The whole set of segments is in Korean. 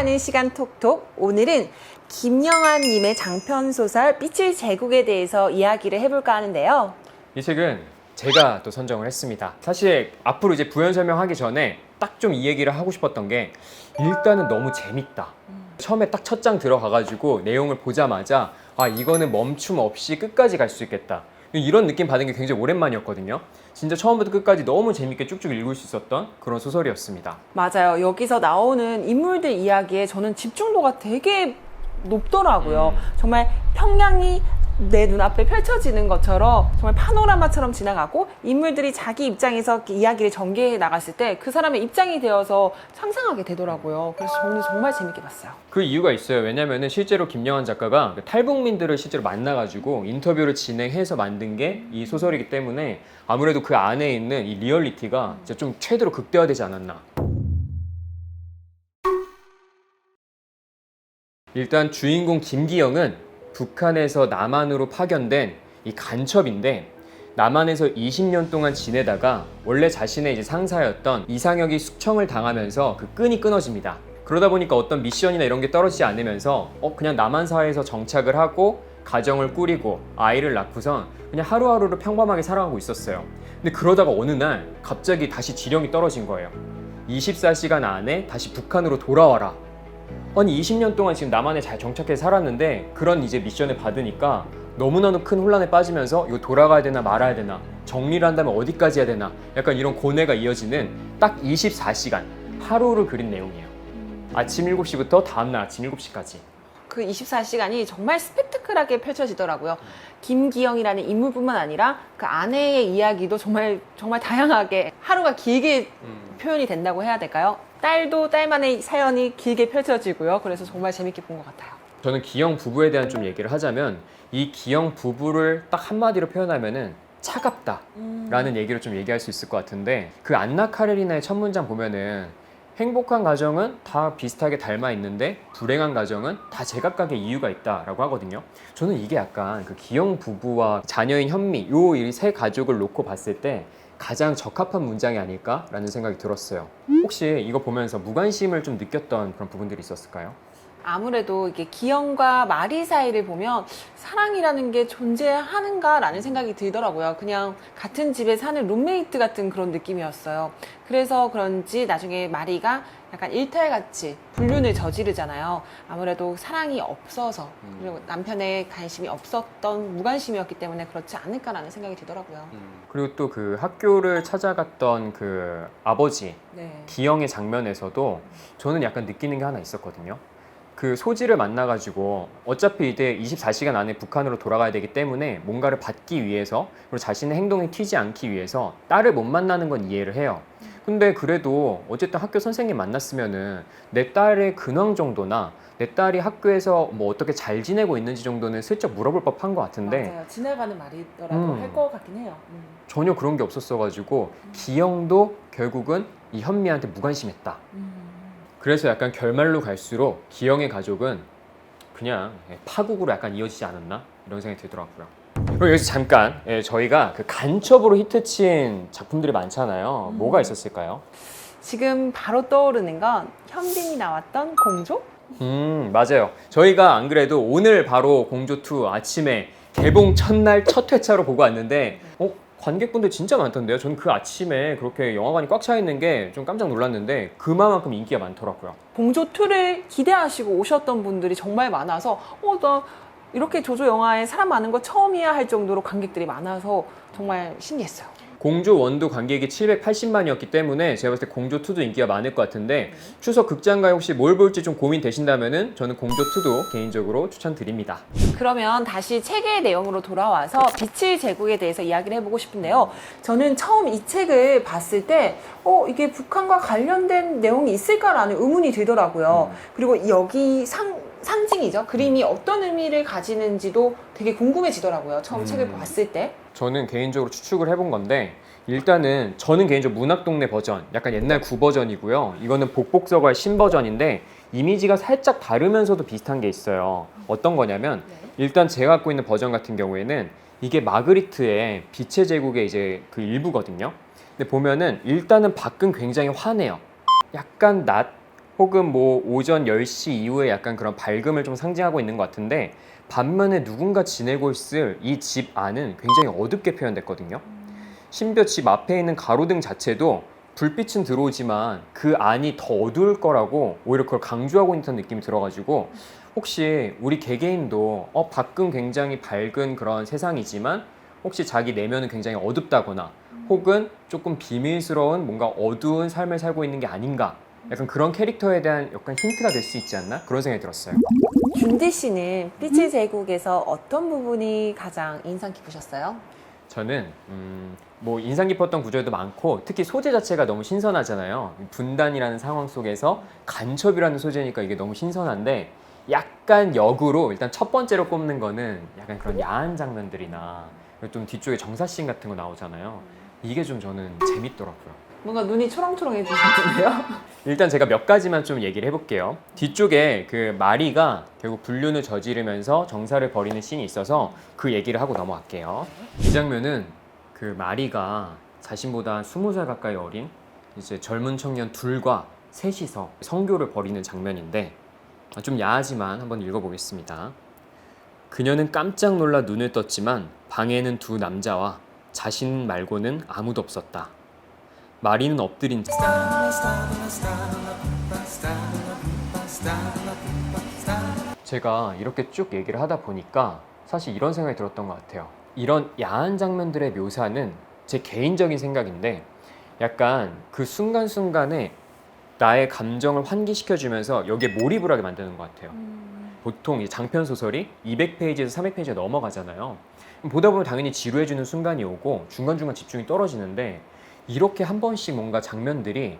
함께하는 시간 톡톡. 오늘은 김영환님의 장편 소설 빛의 제국에 대해서 이야기를 해볼까 하는데요. 이 책은 제가 또 선정을 했습니다. 사실 앞으로 이제 부연 설명하기 전에 딱 좀 이 얘기를 하고 싶었던 게 일단은 너무 재밌다. 처음에 딱 첫 장 들어가가지고 내용을 보자마자 아 이거는 멈춤 없이 끝까지 갈 수 있겠다. 이런 느낌 받은 게 굉장히 오랜만이었거든요. 진짜 처음부터 끝까지 너무 재밌게 쭉쭉 읽을 수 있었던 그런 소설이었습니다. 맞아요. 여기서 나오는 인물들 이야기에 저는 집중도가 되게 높더라고요. 음. 정말 평양이 내 눈앞에 펼쳐지는 것처럼 정말 파노라마처럼 지나가고 인물들이 자기 입장에서 이야기를 전개해 나갔을 때 그 사람의 입장이 되어서 상상하게 되더라고요. 그래서 저는 정말 재밌게 봤어요. 그 이유가 있어요. 왜냐면은 실제로 김영환 작가가 그 탈북민들을 실제로 만나가지고 인터뷰를 진행해서 만든 게 이 소설이기 때문에 아무래도 그 안에 있는 이 리얼리티가 좀 최대로 극대화되지 않았나. 일단 주인공 김기영은 북한에서 남한으로 파견된 이 간첩인데 남한에서 20년 동안 지내다가 원래 자신의 이제 상사였던 이상혁이 숙청을 당하면서 그 끈이 끊어집니다. 그러다 보니까 어떤 미션이나 이런 게 떨어지지 않으면서 어 그냥 남한 사회에서 정착을 하고 가정을 꾸리고 아이를 낳고선 그냥 하루하루를 평범하게 살아가고 있었어요. 근데 그러다가 어느 날 갑자기 다시 지령이 떨어진 거예요. 24시간 안에 다시 북한으로 돌아와라. 아니 20년 동안 지금 남한에 잘 정착해 살았는데 그런 이제 미션을 받으니까 너무나도 큰 혼란에 빠지면서 이거 돌아가야 되나 말아야 되나 정리를 한다면 어디까지 해야 되나 약간 이런 고뇌가 이어지는 딱 24시간 하루를 그린 내용이에요. 아침 7시부터 다음날 아침 7시까지. 그 24시간이 정말 스펙트클하게 펼쳐지더라고요. 김기영이라는 인물뿐만 아니라 그 아내의 이야기도 정말 정말 다양하게 하루가 길게 표현이 된다고 해야 될까요? 딸도 딸만의 사연이 길게 펼쳐지고요. 그래서 정말 재밌게 본 것 같아요. 저는 기영 부부에 대한 좀 얘기를 하자면 이 기영 부부를 딱 한마디로 표현하면은 차갑다. 라는 얘기를 좀 얘기할 수 있을 것 같은데 그 안나 카레리나의 첫 문장 보면은 행복한 가정은 다 비슷하게 닮아 있는데 불행한 가정은 다 제각각의 이유가 있다라고 하거든요. 저는 이게 약간 그 기영 부부와 자녀인 현미 요 이 세 가족을 놓고 봤을 때 가장 적합한 문장이 아닐까라는 생각이 들었어요. 혹시 이거 보면서 무관심을 좀 느꼈던 그런 부분들이 있었을까요? 아무래도 이게 기영과 마리 사이를 보면 사랑이라는 게 존재하는가라는 생각이 들더라고요. 그냥 같은 집에 사는 룸메이트 같은 그런 느낌이었어요. 그래서 그런지 나중에 마리가 약간 일탈같이 불륜을 저지르잖아요. 아무래도 사랑이 없어서 그리고 남편의 관심이 없었던 무관심이었기 때문에 그렇지 않을까라는 생각이 들더라고요. 그리고 또 그 학교를 찾아갔던 그 아버지 네. 기영의 장면에서도 저는 약간 느끼는 게 하나 있었거든요. 그 소지를 만나가지고 어차피 이제 24시간 안에 북한으로 돌아가야 되기 때문에 뭔가를 받기 위해서 그리고 자신의 행동이 튀지 않기 위해서 딸을 못 만나는 건 이해를 해요. 근데 그래도 어쨌든 학교 선생님 만났으면은 내 딸의 근황 정도나 내 딸이 학교에서 뭐 어떻게 잘 지내고 있는지 정도는 슬쩍 물어볼 법한 것 같은데 맞아요. 지나가는 말이더라도 음. 할것 같긴 해요. 음. 전혀 그런 게 없었어가지고 기영도 결국은 이 현미한테 무관심했다. 음. 그래서 약간 결말로 갈수록 기영의 가족은 그냥 파국으로 약간 이어지지 않았나 이런 생각이 들더라고요. 그리고 여기서 잠깐 예, 저희가 그 간첩으로 히트친 작품들이 많잖아요. 뭐가 있었을까요? 지금 바로 떠오르는 건 현빈이 나왔던 공조? 음 맞아요. 저희가 안 그래도 오늘 바로 공조 2 아침에 개봉 첫날 첫 회차로 보고 왔는데 어 관객분들 진짜 많던데요. 저는 그 아침에 그렇게 영화관이 꽉 차 있는 게 좀 깜짝 놀랐는데 그만큼 인기가 많더라고요. 공조 2를 기대하시고 오셨던 분들이 정말 많아서 어 나 이렇게 조조 영화에 사람 많은 거 처음이야 할 정도로 관객들이 많아서 정말 신기했어요. 공조 원도 관객이 780만이었기 때문에 제가 봤을 때 공조 2도 인기가 많을 것 같은데 추석 극장가에 혹시 뭘 볼지 좀 고민되신다면은 저는 공조 2도 개인적으로 추천드립니다. 그러면 다시 책의 내용으로 돌아와서 빛의 제국에 대해서 이야기를 해보고 싶은데요. 저는 처음 이 책을 봤을 때, 어, 이게 북한과 관련된 내용이 있을까라는 의문이 들더라고요. 그리고 여기 상, 상징이죠. 그림이 어떤 의미를 가지는지도 되게 궁금해지더라고요. 처음 음. 책을 봤을 때. 저는 개인적으로 추측을 해본 건데 일단은 저는 개인적으로 문학동네 버전 약간 옛날 구 버전이고요. 이거는 복복서가의 신 버전인데 이미지가 살짝 다르면서도 비슷한 게 있어요. 어떤 거냐면 일단 제가 갖고 있는 버전 같은 경우에는 이게 마그리트의 빛의 제국의 이제 그 일부거든요. 근데 보면은 일단은 밖은 굉장히 환해요. 약간 낮 혹은 뭐 오전 10시 이후에 약간 그런 밝음을 좀 상징하고 있는 것 같은데 반면에 누군가 지내고 있을 이 집 안은 굉장히 어둡게 표현됐거든요. 심지어 집 앞에 있는 가로등 자체도 불빛은 들어오지만 그 안이 더 어두울 거라고 오히려 그걸 강조하고 있는 느낌이 들어가지고 혹시 우리 개개인도 어 밖은 굉장히 밝은 그런 세상이지만 혹시 자기 내면은 굉장히 어둡다거나 혹은 조금 비밀스러운 뭔가 어두운 삶을 살고 있는 게 아닌가 약간 그런 캐릭터에 대한 약간 힌트가 될 수 있지 않나 그런 생각이 들었어요. 준디 씨는 빛의 제국에서 어떤 부분이 가장 인상 깊으셨어요? 저는 음, 뭐 인상 깊었던 구절도 많고 특히 소재 자체가 너무 신선하잖아요. 분단이라는 상황 속에서 간첩이라는 소재니까 이게 너무 신선한데 약간 역으로 일단 첫 번째로 꼽는 거는 약간 그런 야한 장면들이나 좀 뒤쪽에 정사씬 같은 거 나오잖아요. 이게 좀 저는 재밌더라고요. 뭔가 눈이 초롱초롱해지셨는데요? 일단 제가 몇 가지만 좀 얘기를 해볼게요. 뒤쪽에 그 마리가 결국 불륜을 저지르면서 정사를 벌이는 씬이 있어서 그 얘기를 하고 넘어갈게요. 이 장면은 그 마리가 자신보다 한 20살 가까이 어린 이제 젊은 청년 둘과 셋이서 성교를 벌이는 장면인데 아, 좀 야하지만 한번 읽어보겠습니다. 그녀는 깜짝 놀라 눈을 떴지만 방에는 두 남자와 자신 말고는 아무도 없었다. 마리는 엎드린 채 제가 이렇게 쭉 얘기를 하다 보니까 사실 이런 생각이 들었던 것 같아요. 이런 야한 장면들의 묘사는 제 개인적인 생각인데 약간 그 순간순간에 나의 감정을 환기시켜주면서 여기에 몰입을 하게 만드는 것 같아요. 보통 이 장편 소설이 200페이지에서 300페이지가 넘어가잖아요. 보다 보면 당연히 지루해지는 순간이 오고 중간중간 집중이 떨어지는데 이렇게 한 번씩 뭔가 장면들이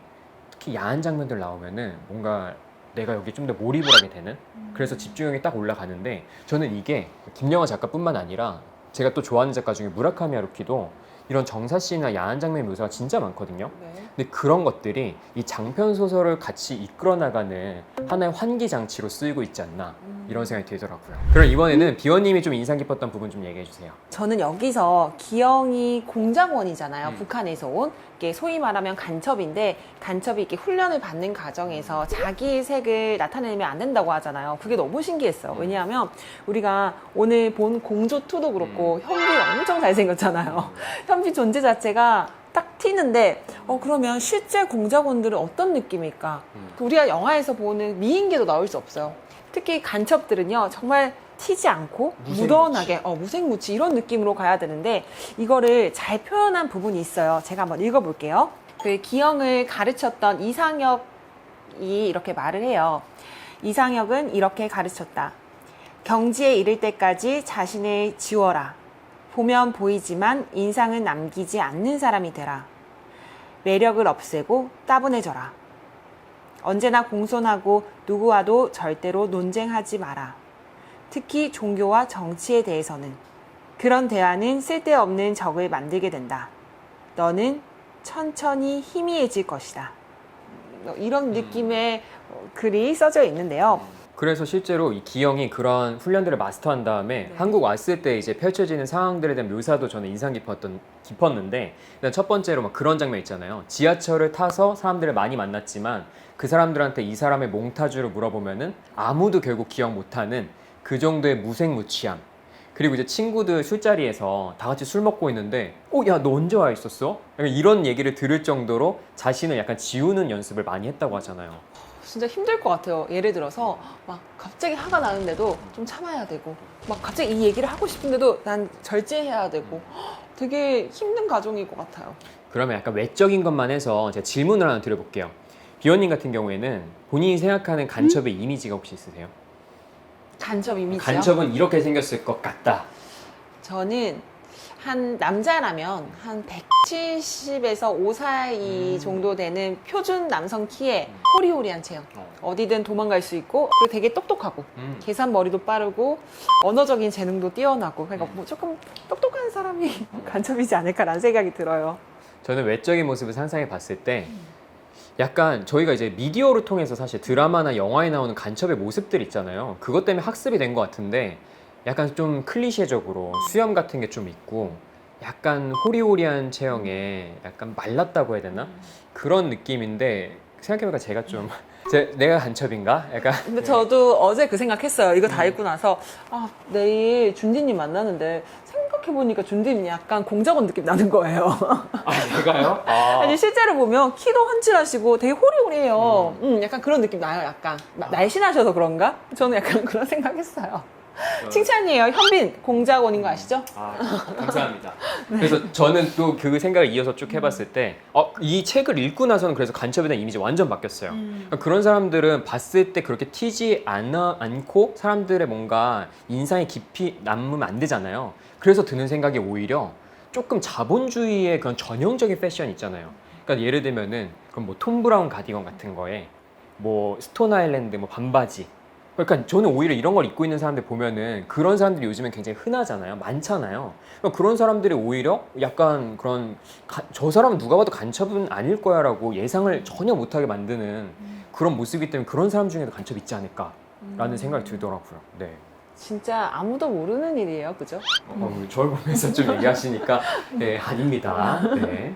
특히 야한 장면들 나오면은 뭔가 내가 여기 좀 더 몰입을 하게 되는? 그래서 집중력이 딱 올라가는데 저는 이게 김영하 작가뿐만 아니라 제가 또 좋아하는 작가 중에 무라카미 하루키도 이런 정사씨나 야한 장면 묘사가 진짜 많거든요. 네. 근데 그런 것들이 이 장편 소설을 같이 이끌어 나가는 하나의 환기 장치로 쓰이고 있지 않나 이런 생각이 들더라고요. 그럼 이번에는 비원님이 좀 인상 깊었던 부분 좀 얘기해 주세요. 저는 여기서 기영이 공작원이잖아요. 음. 북한에서 온. 이게 소위 말하면 간첩인데 간첩이 이렇게 훈련을 받는 과정에서 자기의 색을 나타내면 안 된다고 하잖아요. 그게 너무 신기했어요. 왜냐하면 우리가 오늘 본 공조2도 그렇고 현비 엄청 잘생겼잖아요. 현비 존재 자체가 딱 튀는데 어 그러면 실제 공작원들은 어떤 느낌일까? 음. 우리가 영화에서 보는 미인계도 나올 수 없어요. 특히 간첩들은요 정말 튀지 않고. 무던하게 어, 무색무취 이런 느낌으로 가야 되는데 이거를 잘 표현한 부분이 있어요. 제가 한번 읽어볼게요. 그 기영을 가르쳤던 이상혁이 이렇게 말을 해요. 이상혁은 이렇게 가르쳤다. 경지에 이를 때까지 자신을 지워라. 보면 보이지만 인상은 남기지 않는 사람이 되라. 매력을 없애고 따분해져라. 언제나 공손하고 누구와도 절대로 논쟁하지 마라. 특히 종교와 정치에 대해서는 그런 대화는 쓸데없는 적을 만들게 된다. 너는 천천히 희미해질 것이다. 이런 느낌의 어, 글이 써져 있는데요. 그래서 실제로 이 기영이 그런 훈련들을 마스터한 다음에 네. 한국 왔을 때 이제 펼쳐지는 상황들에 대한 묘사도 저는 인상 깊었던 깊었는데 일단 첫 번째로 막 그런 장면 있잖아요. 지하철을 타서 사람들을 많이 만났지만 그 사람들한테 이 사람의 몽타주를 물어보면은 아무도 결국 기억 못하는 그 정도의 무색무취함. 그리고 이제 친구들 술자리에서 다 같이 술 먹고 있는데, 어, 야, 너 언제 와 있었어? 약간 이런 얘기를 들을 정도로 자신을 약간 지우는 연습을 많이 했다고 하잖아요. 진짜 힘들 것 같아요. 예를 들어서 막 갑자기 화가 나는데도 좀 참아야 되고 막 갑자기 이 얘기를 하고 싶은데도 난 절제해야 되고 되게 힘든 과정일 것 같아요. 그러면 약간 외적인 것만 해서 제가 질문을 하나 드려볼게요. 비원님 같은 경우에는 본인이 생각하는 간첩의 이미지가 혹시 있으세요? 간첩 이미지요? 간첩은 이렇게 생겼을 것 같다. 저는 한 남자라면 한 170에서 5 사이 음. 정도 되는 표준 남성 키에 호리호리한 체형. 어. 어디든 도망갈 수 있고 그리고 되게 똑똑하고 음. 계산 머리도 빠르고 언어적인 재능도 뛰어나고 그러니까 뭐 조금 똑똑한 사람이 간첩이지 않을까라는 생각이 들어요. 저는 외적인 모습을 상상해 봤을 때 약간 저희가 이제 미디어를 통해서 사실 드라마나 영화에 나오는 간첩의 모습들 있잖아요. 그것 때문에 학습이 된 것 같은데 약간 좀 클리셰적으로 수염 같은 게 좀 있고 약간 호리호리한 체형에 약간 말랐다고 해야 되나? 그런 느낌인데 생각해보니까 제가 좀 제, 내가 간첩인가? 약간 근데 저도 어제 그 생각했어요. 이거 다 읽고 나서 아 내일 준디님 만나는데 생각해 보니까 준디님 약간 공작원 느낌 나는 거예요. 아 내가요? 아. 아니 실제로 보면 키도 훤칠하시고 되게 호리호리해요. 음, 약간 그런 느낌 나요. 약간 나- 날씬하셔서 그런가? 저는 약간 그런 생각했어요. 칭찬이에요. 현빈 공작원인 거 아시죠? 아, 감사합니다. 그래서 저는 또 그 생각을 이어서 쭉 해봤을 때, 어, 이 책을 읽고 나서는 그래서 간첩에 대한 이미지 완전 바뀌었어요. 그러니까 그런 사람들은 봤을 때 그렇게 튀지 않아, 않고 사람들의 뭔가 인상이 깊이 남으면 안 되잖아요. 그래서 드는 생각이 오히려 조금 자본주의의 그런 전형적인 패션 있잖아요. 그러니까 예를 들면은 그럼 뭐 톰 브라운 가디건 같은 거에 뭐 스톤 아일랜드 뭐 반바지 그러니까 저는 오히려 이런 걸 입고 있는 사람들 보면은 그런 사람들이 요즘엔 굉장히 흔하잖아요. 많잖아요. 그러니까 그런 사람들이 오히려 약간 그런 가- 저 사람은 누가 봐도 간첩은 아닐 거야라고 예상을 전혀 못하게 만드는 그런 모습이기 때문에 그런 사람 중에도 간첩 있지 않을까라는 생각이 들더라고요. 네. 진짜 아무도 모르는 일이에요. 그죠? 어, 저를 보면서 좀 얘기하시니까 네 아닙니다. 네.